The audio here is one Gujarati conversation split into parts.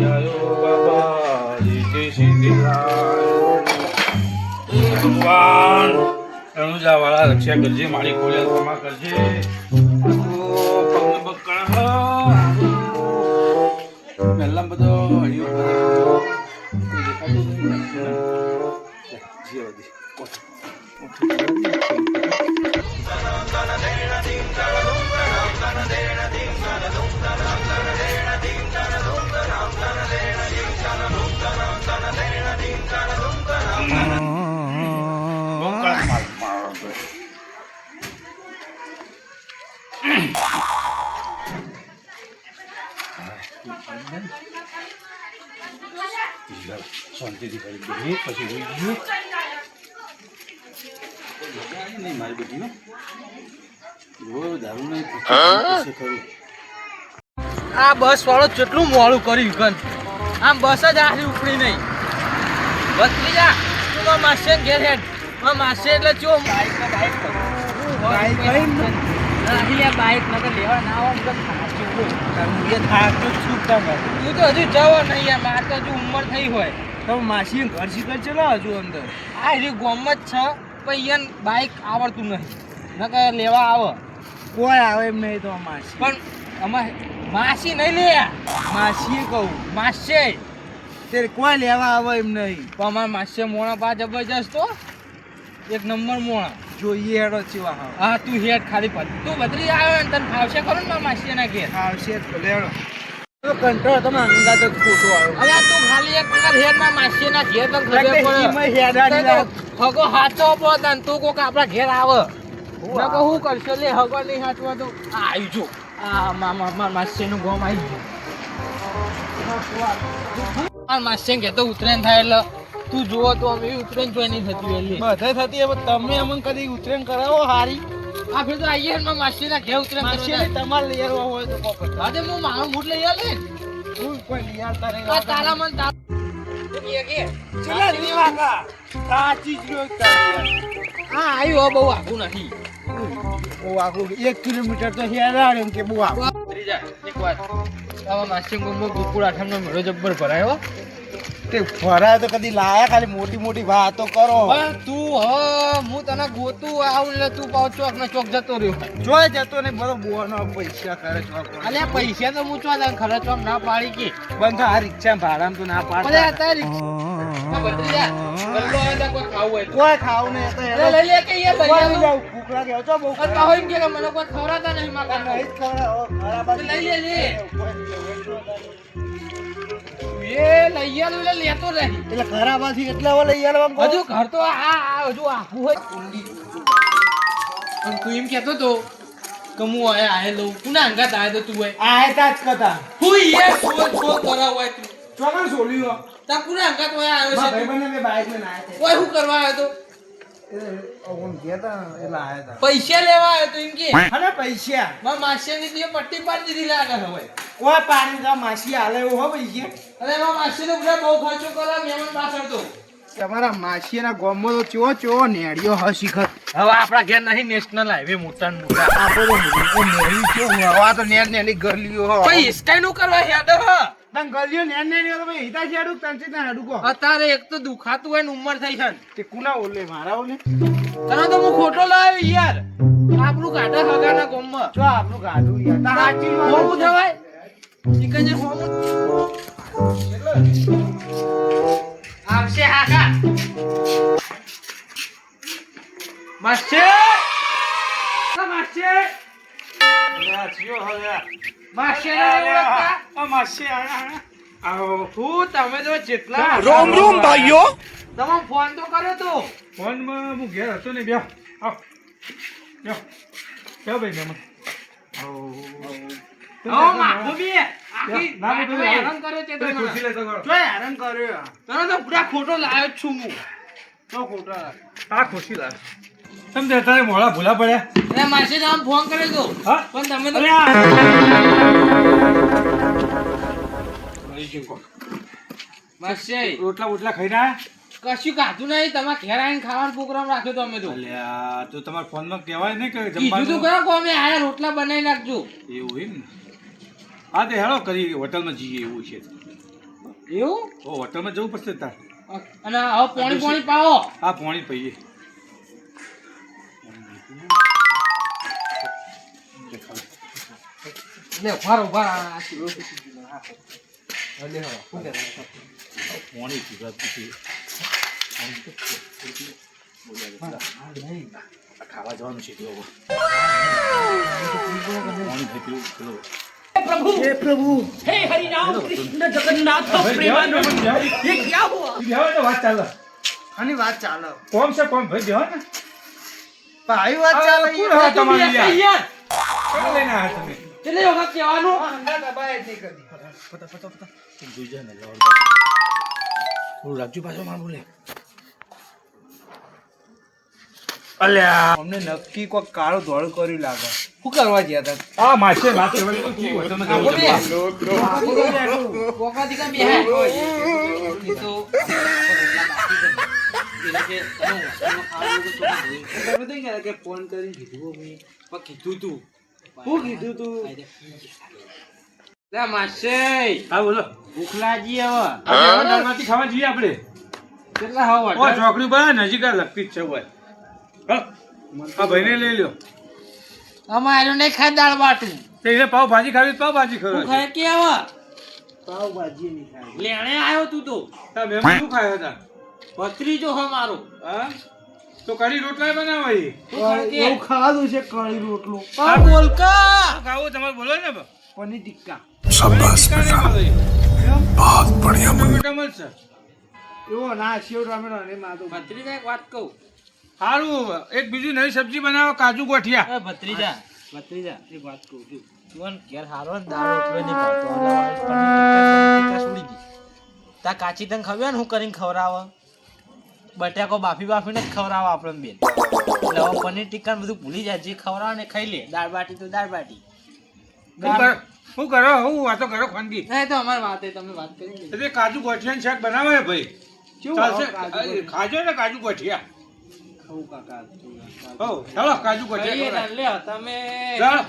જાયો ભગવાન રણુજા વાળા રક્ષા કરજે મારી કોલિયા ક્ષમા કરજે. પહેલા બધો આ બસ વાળો કેટલું મોડું કર્યું કન આમ બસ જ આખી ઉપડી નહીં. બસ, બીજા, તું મારા ઘેર હેડ. મારા માસે એટલે ચો બાઈક ને બાઈક બાઈક બાઈક નકર લેવા ના આવો તો તું તો હજુ જવો નહીં યાર મારે તો હજુ ઉંમર થઈ હોય. તો માસી ઘર શીખર ચલો હજુ અંદર? આ હજી ગોમ જ છે પણ ઈયન બાઈક આવડતું નહીં. નકર લેવા આવે. કોઈ આવે એમ નહીં તો માસી. પણ અમારે માસી નહીં લે. માસીએ કહું. માસે. તે કોઈ લેવા આવે એમ નહીં. પણ અમારા માસે મોણા પા જબરજસ્ત તો એક નંબર મોણા. જોઈએ હેડો ચીવા હા હા તું હેડ ખાલી પડ. તું બદરી આવે ને તને ફાવશે ખરું ને મારા માસી ના ઘેર? આવશે જ ભલે હેડો તો કંટ્રોલ તમે અંગા તો ખોટો આવ્યો. અરે તું ખાલી એક વખત હેડ મારા માસી ના ઘેર તને ખબર પડે. હગો હાચો પડે ને તું કોક આપણા ઘેર આવે. ના કહું હું કરશો? લે હગો નહીં હાચવા તો આવી જો. આ મામા મારા માસી નું ગોમ આવી ગયું. મારા માસી કે તો ઉતરેન થાય એટલે તું જોવો તો અમે ઉતરેન જોઈ નહીં થતી વહેલી. બધે થતી હવે તમે અમને કદી ઉતરેણ કરાવો હારી? આ ફેર તો આઈએ માં મારા માસી ના ઘેર ઉતરેન માસી તમારે લઈ આવવા હોય તો કોપર આજે હું મારો મૂડ લઈ આલે હું કોઈ લઈ આવતા નહીં. આ તારા મન તાર કે કે ચલા દીવાકા સાચી જ રહ્યો હા આ આવ્યો બહુ આખું નથી. બહુ આખું એક કિલોમીટર તો હેરાડે કે બહુ આખું એક વાત આવા માસી ગુમો ગોકુળ આઠમનો મેળો જબ્બર ભરાયો. તે ફરાય તો કદી લાયા ખાલી મોટી મોટી વાતો કરો. તું હ હું તને ગોતું આવું એટલે તું પાવ ચોક ને ચોક જતો રહ્યો. જોઈ જતો ને બધો બોનો પૈસા છો અલ્યા પૈસા તો હું ચોક ના પાડી કે. બંધ આ રિક્ષા ભાડામાં તો ના પાડ રિક્ષા આવે તો કોઈ ખાવું હોય. કોઈ ખાવ ને લઈ લે કે યાર ભૂખ લાગે છો બહુ અરે હોય કે મને કોઈ ખવડાવતા નહીં માં કાકા. નહીં ખવડાવો, ખરાબ લઈ લે, લે. એ લઈ આલું એટલે લેતો રહી. એટલે ખરાબ આથી એટલે હવે લઈ આવવાનું કહો. હજુ ઘર તો આ આ હજુ આખું હોય. પણ તું એમ કહેતો તો કે હું આયા આયે લઉં. કોના અંગાત આયે તો તું હોય? આ હેતા જ હું યાર શો શો કરાવ હોય તું. ચોકન સોલ્યું તા કોના અંગાત હોય આવ્યો છે તું? ભાઈબંધને મેં બાઈક લઈને આયા ઓય શું કરવા આવ્યો આયા તા. પૈસા લેવા આવ્યો તો એમ કે? અને પૈસા. મારા માસીની દીએ પટ્ટી પાડી દીધી લાગે હવે. કોઈ પાણી કા માસી હાલે એવું હો પૈસા. અરે મારા માસી નો બધા બહુ ખર્ચો કરો મહેમાન પાછળ તો. તમારા માસીના ગોમો તો ચો ચો નેડિયો હ શીખર. હવે આપણા ઘેર નહીં નેશનલ હાઈવે મોટા ને મોટા. આપો તો નેડી ચો હવા તો નેડ નેડી ગરલીઓ પછી હિસકાઈ નું કરવા હેડ હ. તન ગરલીઓ નેડ નેડી તો ભાઈ હિતા તન છે ના હેડું કો અત્યારે એક તો દુખાતું હોય ને ઉંમર થઈ છે તે કુના ઓલે મારા ઓલે? તને તો હું ખોટો લાવ્યો યાર. આપણું કાઢા હગાના ગોમમાં. જો આપણું ગાડું યાર. તા હાચી વાત હોમું જવાય શીખજે હોમું આવશે હાકા માસ્ટર આ માસ્ટર માસ્ટર હું તમે તો જેટલા રોમ રોમ ભાઈઓ. તમે ફોન તો કર્યો તો. ફોનમાં હું ઘેર હતો ને બ્યા આવ. બ્યા બ્યા ભાઈ પૂરા ખોટો લાવ્યો છું હું. તો ખોટા આ ખુરશી લાવ. તમે તે તારે મોડા ભૂલા પડ્યા. એ માસી તમે ફોન કર્યો તો. હા? પણ તમે તો અરે. માસી. રોટલા બોટલા ખાઈને આયા કશું ખાધું નહીં. તમે ઘેર આવીને ખાવાનો પ્રોગ્રામ રાખ્યો તો અમે તો. અલ્યા તો તમારા ફોનમાં કહેવાય નહીં કે કીધું તો જમવાનું? કરો કે અમે આયા રોટલા બનાવી નાખજો. એવું એમ? ને હા તે હેળો કરી હોટલમાં જઈએ એવું છે. એવું? હો હોટલમાં જવું પડશે તાર. અને હવે પાણી પાણી પાવો. આ પોણી પહીએ લે ફારો ફારો આ શીરો તો સીધી લે, હા. લે હવે, શું કરે? પોણી પીવા પીધી હા, નહીં. આ ખાવા જવાનું છે જો પોણી થઈ પેલું પેલું હે પ્રભુ हे हरिनाम कृष्ण जगन्नाथ प्रेमानंद ये क्या हुआ બેહો તો વાત ચાલે આની વાત ચાલે કોમ છે કોમ ભાઈ બેહો ને પણ આવી વાત ચાલે કોણ હવે તમારી યાર યાર કોણ લઈને આવ્યા તમે ચલે વખત કહેવાનું જોઈ જાય ને થોડું રાખજો પાછો માર બોલે અલ્યા અમને નક્કી કોઈ કાળો ધોળ કર્યું લાગે. શું કરવા ગયા હતા? આ માસે વાત કરવાની તો કેવી હોટલમાં જવું છે? કોકાથી કાં બેહાય? એ તો કે તો. તો ફોન કરીને કીધું મેં પણ કીધું તું. શું કીધું તું? લે માસે. હા બોલો. ભૂખ લાગી હવે દાળબાટી ખાવા જઈએ આપણે. કેટલા હવા ઓ ચોકડી બના નજીક લગતી જ છે ભાઈ હા. ભાઈને લઈ લ્યો. અમારું નહીં ખાય દાળ બાટું. તે પાવ ભાજી ખાવી પાવ ભાજી ખાવી ખાય કે હવે? પાવભાજી નહીં ખાય. લેણે આવ્યો તું તો. તમે શું ખાયો હતા? ભત્રીજો હો મારો. હા? તો કઢી રોટલા બનાવો એ તું ખાય કે? એવું ખાધું છે કઢી રોટલો. આ બોલકા! ખાવું તમારે બોલો ને. પનીર ટિક્કા. શાબાશ બેટા. બહુત બઢિયા બેટા મળશે એવો ના શિવ રામેણ અને માતો ભત્રીજા એક વાત કહું. સારું એક બીજી નવી સબ્જી બનાવો કાજુ ગોઠિયા. એ ભત્રીજા ભત્રીજા એક વાત કહું છું. તું ઘેર હારો ને દાળ રોટલો નહીં ભાવતો એટલે આ પનીર ટિક્કા છોડી દી. તા કાચી તને ખબર ને હું કરીને ખવડાવ? બટાકો બાફી બાફીને જ ખવડાવો આપણે બેન. એટલે હવે પનીર ટિક્કા બધું ભૂલી જાય. જે ખવડાવો ને ખાઈ લે. દાળ બાટી તો દાળ બાટી. શું કરો શું કરો? હું વાતો કરો ખાનગી ના તો અમારી વાત તમે વાત કરી એટલે કાજુ ગોઠિયાનું શાક બનાવે ને ભાઈ. કેવું ચાલશે? ખાજો ને કાજુ ગોઠિયા. ખાવું કાકા હો ચાલો કાજુ ગોઠિયા લે તમે ચાલો.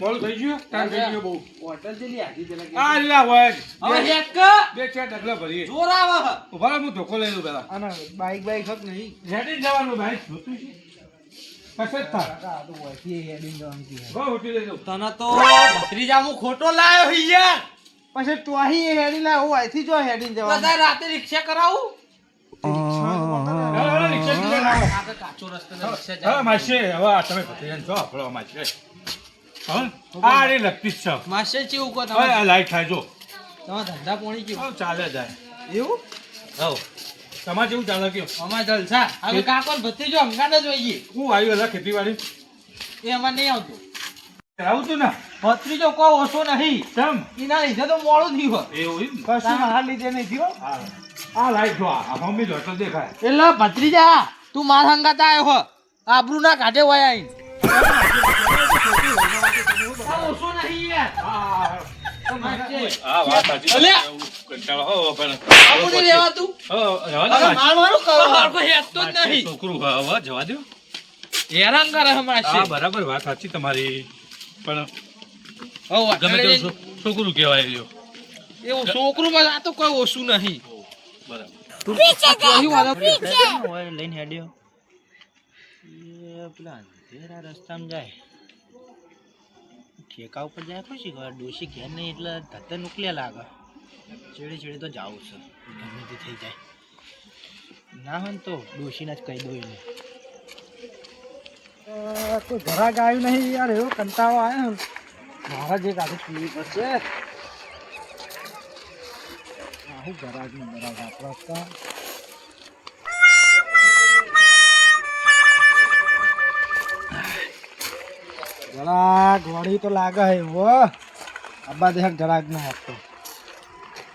મોડું થઈ ગયું? ટાઈમ થઈ ગયો બહુ. હોટલ જેટલી આખી જરા આ અલ્લા હોય. હવે એક બે ચાર ડગલા ભરીએ. જોર આવે હે. ઊભા હું ધોકો લઈ લઉં પેલા અને બાઈક બાઈક હક નહીં. હેડી જવાનું ભાઈ જોતું છે? ખોટો લાયો હી યાર. પછી તું અહીં હેડી લાવ હું અહીંથી જો હેડિંગ જવા બધા રાતે રિક્ષા કરાવું? રિક્ષા કાચો રસ્તો હવે તમે હો? અરે લગતી જ છે. માસ્ટર ચેવું કહો તમે? આ લાઈટ થાય જો. તમારા ધંધા પોણી કેવું? ચાલે જાય. એવું? હવ. તમારે જેવું ચાલે કયો અમાર જલસા હવે કાકો ને ભત્રીજો અંગાત જ હોઈએ હું આવ્યું એટલે ખેતીવાડી? એ અમાર નહીં આવતું. આવું તું ને? ભત્રીજો કોઈ ઓછો નહીં. ચમ એના લીધે તો મોડું થયું હો એવું? કશું હાલ લીધે નહીં થયો આ આ લાઈટ જો આ મમ્મી જો તો દેખાય. એટલે ભત્રીજા તું મારા હંગાત આવ્યો હો. આબરૂ ના કાઢે હોય આઈને આ ઓછો નહીં યાર આ વાત સાચી કંટાળો હો પણ આબરૂ નહીં લેવાતું હો જવા હવે માર મારું કરો હરખો હેતતો જ નહીં છોકરું હવે જવા દો હેરાન કરે હે હા બરાબર. વાત સાચી તમારી પણ હવે ગમે તે છોકરું કહેવાય રહ્યો એવું છોકરું માં આ તો કોઈ ઓછું નહીં બરાબર લઈને હેડ્યો પેલા અંધેરા રસ્તામાં જાય. ઠેકા ઉપર જાય પછી ખબર ડોશી ઘેર નહીં એટલે ધતે નુકલે લાગે. ચેડે ચેડે તો જાવું છે. ગમે તે થઈ જાય. ના હોય તો ડોશીને જ કહી દો એને. કોઈ ઘરાક આવ્યું નહીં યાર, એવો કંટાળો આવ્યો. મારા જે કાઢી પીવી પડશે આવું ઘરાક નહીં ઘરાક આપણા વળી તો લાગે હે વો અબ્બા દેખ જરાક ના હતો.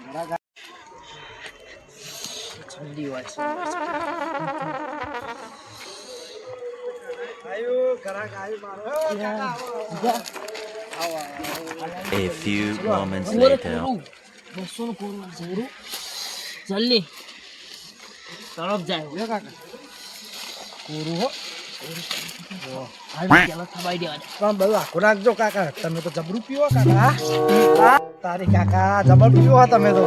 ઘરાક ઠંડી હોય છે. A few moments later. બસો નું પૂરું. જરૂર જલ્દી. તરફ જાય. કાકા. કોરું હો. પણ બધું આખું નાખજો કાકા તમે તો જબરું પીવો કાકા? તારી કાકા જબર પીવો તમે તો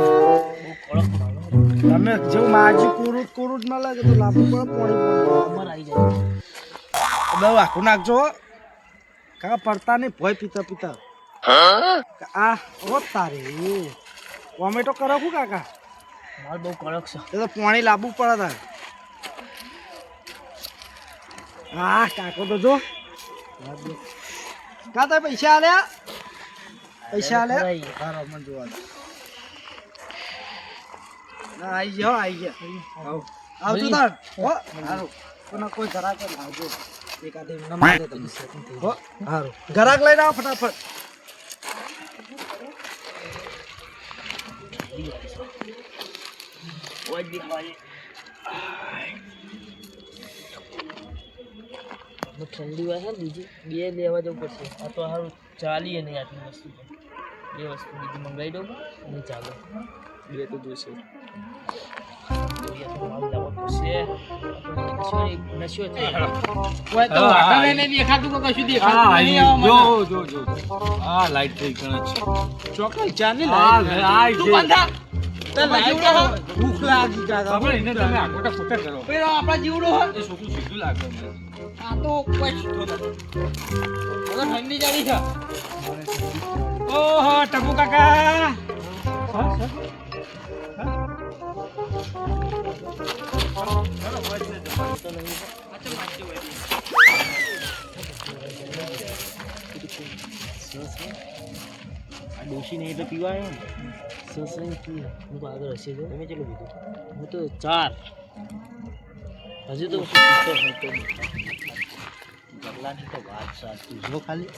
તમે જેવું માજી કોરું જ કોરું લાગે તો પડે પોણી પોણી બહુ આખું નાખજો. કાકા પડતા નહીં ભોય પીતા પીતા આ ઓ તારે કોમેટો કરો કાકા મારે બહુ કડક છે એ તો પાણી લાવવું પડે તારે હા કાકો તો જો. કા પૈસા આલ્યા? પૈસા આલ્યા? હારો મને જોવા. ના આઈ ગયા હો, આઈ ગયા આવ. આવજો તાર. હો. હારું. કોના કોઈ ઘરાક આવજો. એકાદે એમને દે તમે હો. હારું. ઘરાક લઈને આવો ફટાફટ. ઠંડી હોય છે ને બીજી બે લેવા જવું પડશે. આ તો સારું ચાલીએ નહીં આટલી વસ્તુ બે વસ્તુ બીજી મંગાવી દઉં અને ચાલો. બે તો જોશે જોઈએ તો ભૂખ લાગી કાકા આપણે એને તમે આખોટા ખોટા કરો. પેલો આપણા જીવડો હોય એ છોકરું સીધું લાગે આ તો કોઈ સીધો નથી. ઠંડી ચાલી છે. ઓહો ટપુ કાકા. આ ડોશી નહીં એટલે પીવા આવ્યો ને. સસ પી હું તો આગળ હશે તમે કેટલું પીધું? હું તો ચાર. હજુ તો શું પીતો હતો ગલ્લાની તો વાત સાચી. જો ખાલી.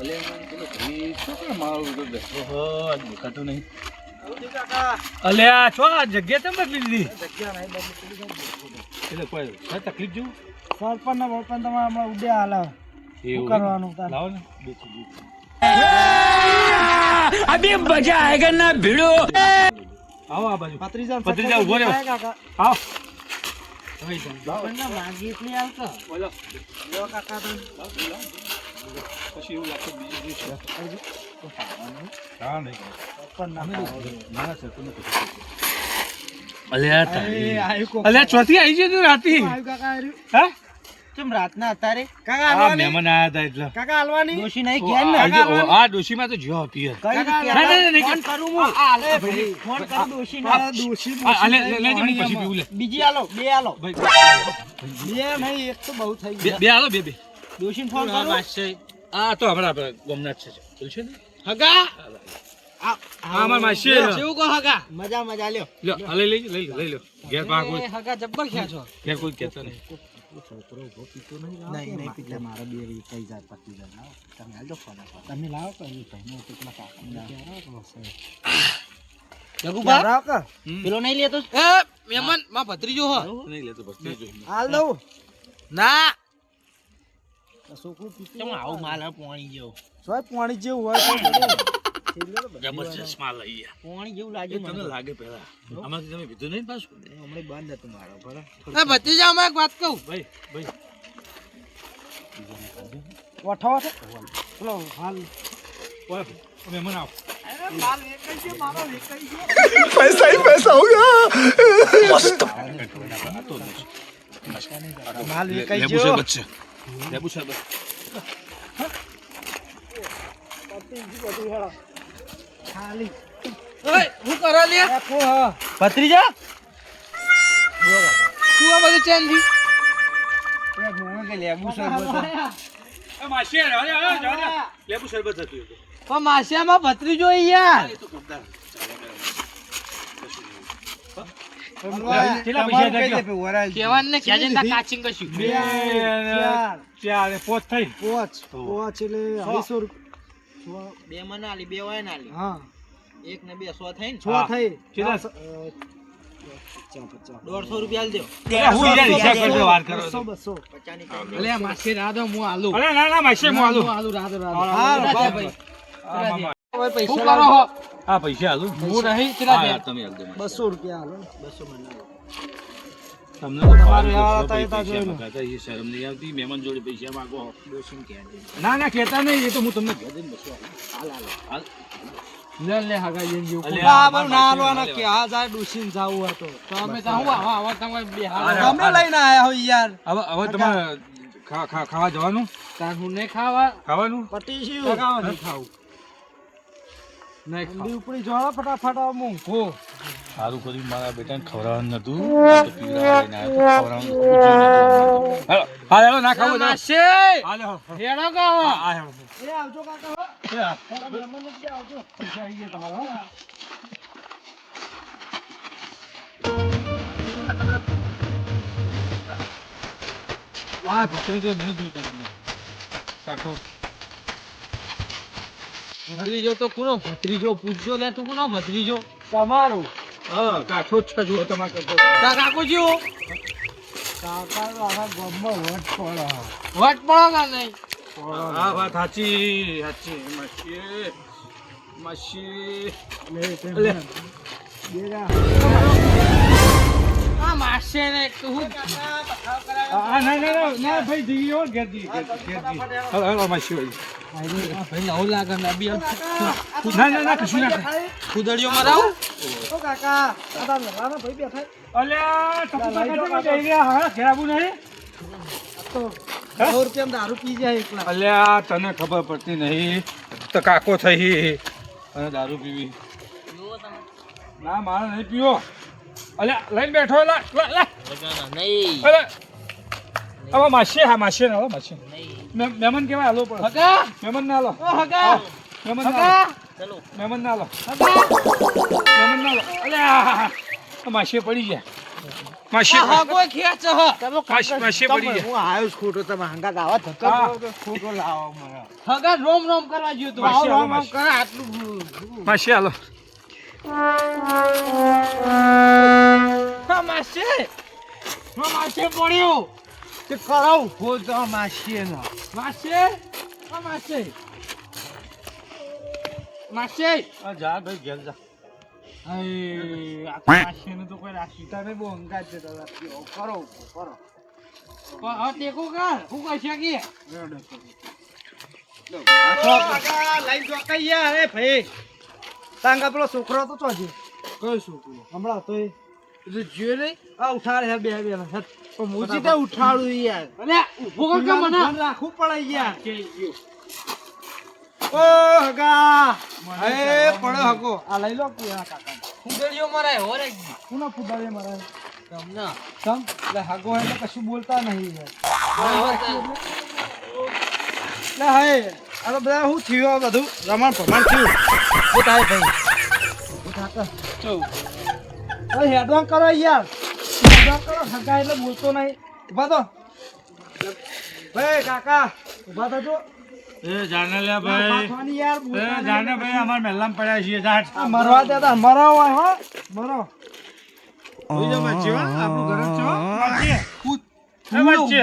અલે પેલો ભાઈ શું કરે મારું તો બેઠો હો આજ દેખાતું નહીં. અલે આ છો આ જગ્યા તમે બદલી દીધી? એટલે કોઈ કઈ તકલીફ જેવું? સરપંચ ને બળપણ તમારે હમણાં હાલ હાલે. એવું કરવાનું લાવો ને બેસી આવો આ બાજુ. ભત્રીજા ને કાકા. આવો. આ બાજુ પત્રીજા પત્રીજા ઊભો રહ્યો આવો અલ્યા ચોથી આવી છે રાતી. કાકા હા? રાતના કાકા આ હાલવાની? મહેમાન આયા હતા એટલે. કાકા હાલવાની? ડોશી નહીં ઘેર ને આ જો, આ ડોશીમાં તો જો પિયર કઈ રીતે? ના, ના, ના, નહીં, ફોન કરું હું. એ ભાઈ, ફોન કરું ડોશી આ ડોશી આ, આ, લે, લે, લેજે, હું પછી પીવું લે. બીજી આલો બે આલો. બે નહીં એક તો બહુ થઈ બે ગયા. બે હાલો બે બે. ડોશીને ફોન કરું? આ તો હમણાં આપણે ગમનાથ છે બોલશે ને? હગા? આ હા અમાર માસી મજા મજા લ્યો. લ્યો આ લઈ લઈ લઈ લો, લઈ લો ઘેર કોઈ જબ્બર ખ્યા છો ઊભો પીતો નહીં નહીં નહીં પીતા મારા બે કઈ જાય પતી જાય લાવો. તમે હાલજો ફોન તમે લાવો કે નહીં ભાઈ કેટલા કાકા જગુભા લાવો કે પેલો નહીં લેતો? એ મહેમાનમાં ભત્રીજો હો. નહીં લેતો હાલ દઉં. ના. છોકરું પીતું આવું માલ પોણી જેવું? સોય પાણી જેવું હોય. જબરજસ્ત માલ લઈ ગયા. પોણી જેવું એ તમને લાગે પહેલા. આમાંથી તમે પીધું નહીં પાછું? હમણાં બંધ હતું મારો બરાબર એ ભત્રીજા અમે એક વાત કહું. ભાઈ ભાઈ. ઓઠો હાલ. આવો. માલ લેબુ છે. લેબુ શરબત. ખાલી. ઓય હું કરો લે? રાખો ભત્રીજા? શું આ બધું ચેન્જ થયું એ મોણે કે લેબુ શરબત એ માસી અરે અરે અરે લેબુ શરબત હતું પણ માસિયામાં ભત્રીજો યાર. પોચ થઈ પોચ પોચ એટલે અઢીસો રૂપિયા બે મને આલી બે હોય ને આલી હા. એક ને બે સો થઈ. ને છ થઈ દોઢસો રૂપિયા આલી દો. અરે હું યાર હિસાબ કરજો વાર કરો બસો બસો. પચાની અલે માસી રાધો હું આલુ. અરે ના ના માસી હું આલું. આલુ રાધો. રાધો હા, ભાઈ આ મામા. શું કરો હો? આ પૈસા આલું. હું નહીં ચલા હા, દે યાર, તમે આલ દો મને. તમને તો તમારે ભાવ આ હતા ભાઈ, એ તો પૈસા જોઈ લો. એ શરમ નહીં આવતી. મહેમાન જોડે પૈસા માંગો. ના ના કહેતા નહીં એ તો હું તમને ઘેર જઈને બસો હાલ હાલ હાલ. લે લે હગા જેમ જેવું ના, અમાર ના માસી કે આ જાય ડૂસીને જાવું હતો તમે તો હું આવા આવા તમે બે તમે લઈને આયા હો યાર. હવે હવે તમારે ખાવા જવાનું? તાર હું નહીં ખાવા? ખાવાનું? પટી નહીં ખાવું. ઠંડી ઉપડી જોડો ફટાફટ આવો મૂંઘો સારું કર્યું મારા બેટાને ખવડાવવાનું નતું. ના ખાવું. હેડો. એ આવજો કાકા આવજો. તમારા આ ભૂખરી તો નહીં જોઈ તમને. કાઢો. ભત્રીજો તો કોનો ભત્રીજો પૂછજો લે તું કોનો ભત્રીજો? તમારો. હા, કાઠો જ છે તમાર તમારે કાકા તાર હો જીવો. કાકા તો આખા ગામમાં વટ પડો. વટ પડો કે નહીં? આ વાત સાચી સાચી. મશી મશી તે લે. બેરા. આ માસે ને તું ના ના ના ના ભાઈ જઈએ હો ઘેર હાલો હાલો માસી વાળી. ભાઈ નવું લાગે ને બી ના ના ના કશું ના ઓ કાકા આ તારા મહેમાનો ભાઈ બેઠા અલ્યા ટપુ કાકા જઈ રહ્યા હા ઘેર નહીં. તો સો દારૂ પી જાય એકલા. અલ્યા તને ખબર પડતી નહીં. તો કાકો થઈ. અને દારૂ પીવી. ના મારે નહીં પીવો. અલ્યા લઈને બેઠો લા લા લા. નહીં. અલે. હવે માસી હા માસી ના માસી મહેમાન કેવા હાલો પણ. હગા. મહેમાન ના હાલો. ઓ હગા. મહેમાન ના હાલો. મહેમાન ના હાલો. હગા. મહેમાન ના હાલો. અલ્યા માસી પડી ગયા. માસી ખેંચ હ. માસી માસી પડી ગયા. હું આવ્યો ખોટો તમે હંગા ગાવા ધક્કા હા. કરો તો ખોટો લાવો મને. હગા રોમ રોમ કરવા જ્યો તું. હાલો, રોમ રોમ માસી. આટલું માસી હાલો. હા માસે માસે પડ્યો તે કરાવ તો માસીએ નો માસે માસે માસે જા ભાઈ ઘેર જા. આ માસે તો કોઈ રાશી તમે બહુ હંગા જ જતા કરો કરો ટેકો કર. હું કહેશે કે લાઈન ચોકાઈ ગયા ભાઈ. તાંગા પેલો છોકરો તો હજી? કયો છોકરો? હમણાં તો એ તું નહીં? આ ઉઠાડે હે બે બે હેઠ. હું સીધા ઉઠાડું યાર. અલે ઊભો કર મને? રાખવું પડે યાર. ઓ હગા. એ પડે હગો. આ લઈ લો કે આ કાકા ખુદડીઓ મરાય હોરે કોના મરાય? મારે તમને. સમ એટલે હગો હે કશું બોલતા નહીં યાર. એટલે હે. તો બધા શું થયું આ બધું? રમણ ભમણ થયું. શું થાય ભાઈ. અરે હેડવાન કરો યાર. હેડવાન કરો હગા એટલે બોલતો નહીં. ઊભા તો ભાઈ કાકા ઊભા થજો. એ જાને લે ભાઈ. યાર એ જાને ભાઈ અમાર મહેલામાં પડ્યા છીએ. જાટ મરવા દેતા મરો હો. મરો. આપણું ઘર છે.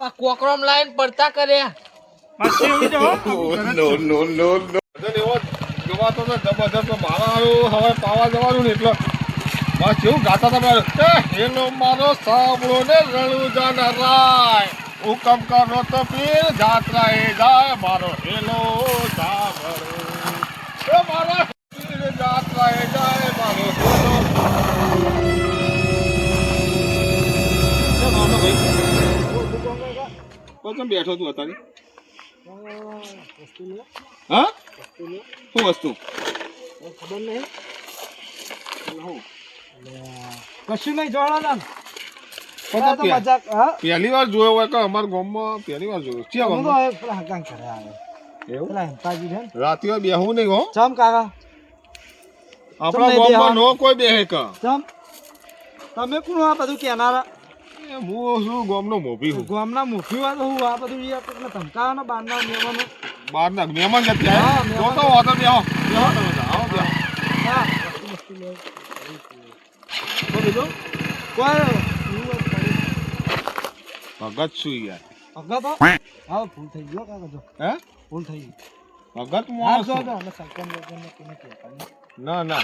હો કોકરોમ લાઈન પડતા કર્યા. એવો તો જબરદસ્ત મારા આવ્યો હવે પાવા જવાનું ને એટલે. બસ કેવું ગાતા હતા એ હેલો મારો સાંભળો ને રણુજા ના રાય. હુકમ કરો તો પીર જાત્રા એ જાય મારો. હેલો સાંભળો. એ મારા જાત્રા એ જાય મારો. હેલો બેઠો તું અત્યારે? હા? શું વસ્તુ? ખબર નહીં કશું નહીં જોડો પહેલી વાર જોયો હોય કે અમારા ગામમાં પહેલી વાર જોયો. પેલા હગાન ઘરે આવે. એવું? હેમતાજી છે ને. રાતે બેહવું નહીં હો. ચમ કાકા? આપણા ગામમાં નો કોઈ બેહે કા. ચમ? તમે કોણ આ બધું કેનારા હું શું ગામનો મોભી હું? ગામના હોય તો હું આ બધું યાર એટલે ધમકાવાનો બારના નિયમોનો બહાર ના મહેમાન જતી હા, આવે તો તો વાતો બેહો તમે આવો હા વસ્તુ વસ્તુ લે તો બીજું? કોઈ ભગત શું યાર? ભગત હા? ભૂલ થઈ ગયો કાકા જો. હે? ભૂલ થઈ ગઈ. ભગત નહીં. ના ના.